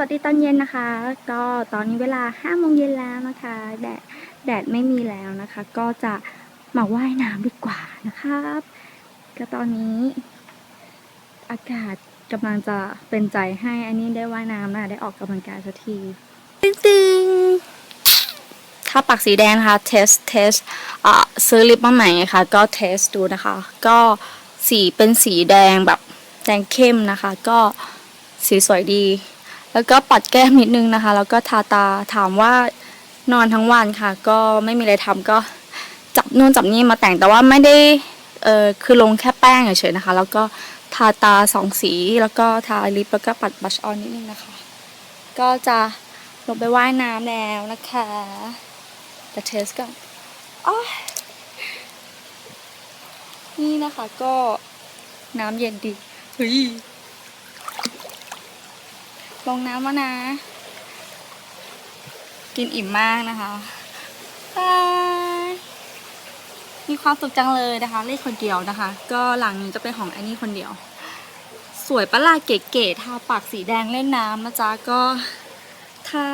สวัสดีตอนเย็นนะคะ ก็ตอนนี้เวลาห้าโมงเย็นแล้วนะคะ แดดแดดไม่มีแล้วนะคะ ก็จะมาว่ายน้ำดีกว่านะครับ ก็ตอนนี้ อากาศกำลังจะเป็นใจให้อันนี้ได้ว่ายน้ำนะได้ออกกำลังกายสักทีตึงตึงถ้าปากสีแดงนะคะเทสเทสอ่าซื้อลิปมาใหม่ค่ะก็เทสดูนะคะ ก็สีเป็นสีแดงแบบแดงเข้มนะคะ ก็สีสวยดี แล้วก็ปัดแก้มนิดนึงนะคะ แล้วก็ทาตาถามว่านอนทั้งวันค่ะ ก็ไม่มีอะไรทำก็จับนู่นจับนี่มาแต่งแต่ว่าไม่ได้เออคือลงแค่แป้งเฉยๆนะคะ แล้วก็ทาตาสองสีแล้วก็ทาลิปแล้วก็ปัดบัชออนนิดนึงนะคะ ก็จะลงไปว่ายน้ำแล้วนะคะแต่เทสก่อนอนี่นะคะก็น้ำเย็นดีเฮ้ย ลงน้ำแล้วนะ กินอิ่มมากนะคะบายมีความสุขจังเลยนะคะเล่นคนเดียวนะคะ ก็หลังนี้จะเป็นของแอนนี่คนเดียว สวยปะล่ะเก๋ๆทาปากสีแดงเล่นน้ำนะจ๊ะก็ทา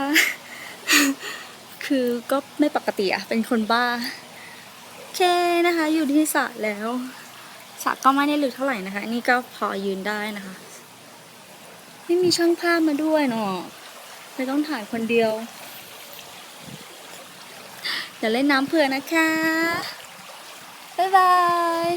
คือก็ไม่ปกติอะเป็นคนบ้าโอเคนะคะ อยู่ที่สระแล้วสระก็ไม่ได้ลึกเท่าไหร่นะคะ อันนี่ก็พอยืนได้นะคะ ไม่มีช่างภาพมาด้วยเนาะเลยต้องถ่ายคนเดียวอย่าเล่นน้ำเผื่อนะคะ บ๊ายบาย